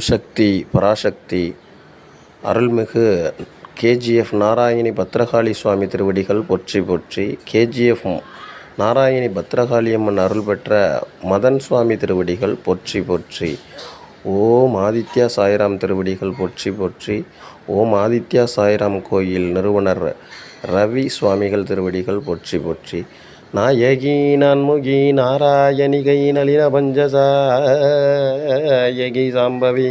சக்தி பராசக்தி அருள்மிகு கேஜிஎஃப் நாராயணி பத்ரகாளி சுவாமி திருவடிகள் போற்றி போற்றி கேஜிஎஃப் நாராயணி பத்ரகாளியம்மன் அருள் பெற்ற மதன் சுவாமி திருவடிகள் போற்றி போற்றி. ஓம் ஆதித்யா சாய்ராம் திருவடிகள் போற்றி போற்றி. ஓம் ஆதித்யா சாய்ராம் கோயில் நிறுவனர் ரவி சுவாமிகள் திருவடிகள் போற்றி போற்றி. நாயகி நான்முகி நாராயணிகை நளின பஞ்சசாயகி சாம்பவி.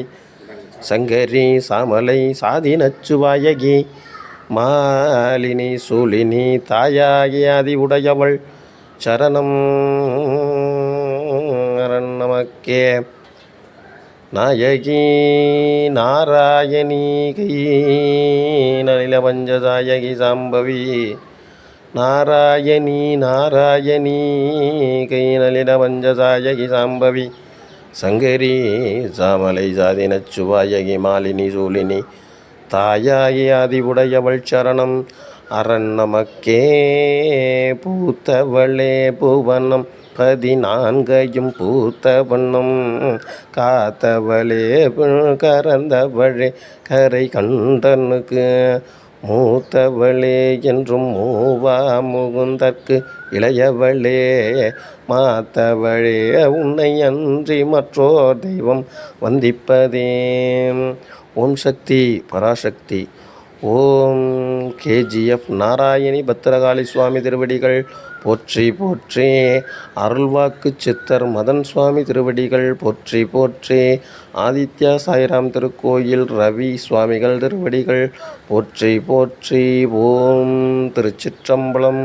சங்கரி சாமலை சாதி நச்சுவாயகி மாலினி சூலினி தாயாகி ஆதி உடையவள். சரணம் நமக்கே நாயகி நாராயணி கை நலில பஞ்சதாயகி சாம்பவி நாராயணி நாராயணி கை நலின பஞ்சசாயகி சாம்பவி சங்கரி சாமலை சாதி நச்சுவாயகி மாலினி சூலினி தாயாகி ஆதி உடையவள் சரணம் அரண் நமக்கே பூத்தவளே புவனம் பதினான்கையும் பூத்த வண்ணம். காத்தவளே கறந்தவளே கரை கண்டனுக்கு மூத்தவளே என்றும் மூவா முகுந்தற்கு இளையவளே. மாத்தவளே உன்னை அன்றி மற்றோர் தெய்வம் வந்திப்பதே. ஓம் சக்தி பராசக்தி. ஓம் கேஜிஎஃப் நாராயணி பத்திரகாளி சுவாமி திருவடிகள். போற்றி போற்றி. அருள்வாக்கு சித்தர் மதன் சுவாமி திருவடிகள். போற்றி போற்றி. ஆதித்யா சாய்ராம் திருக்கோயில் ரவி சுவாமிகள் திருவடிகள். போற்றி போற்றி. ஓம் திருச்சிற்றம்பலம்.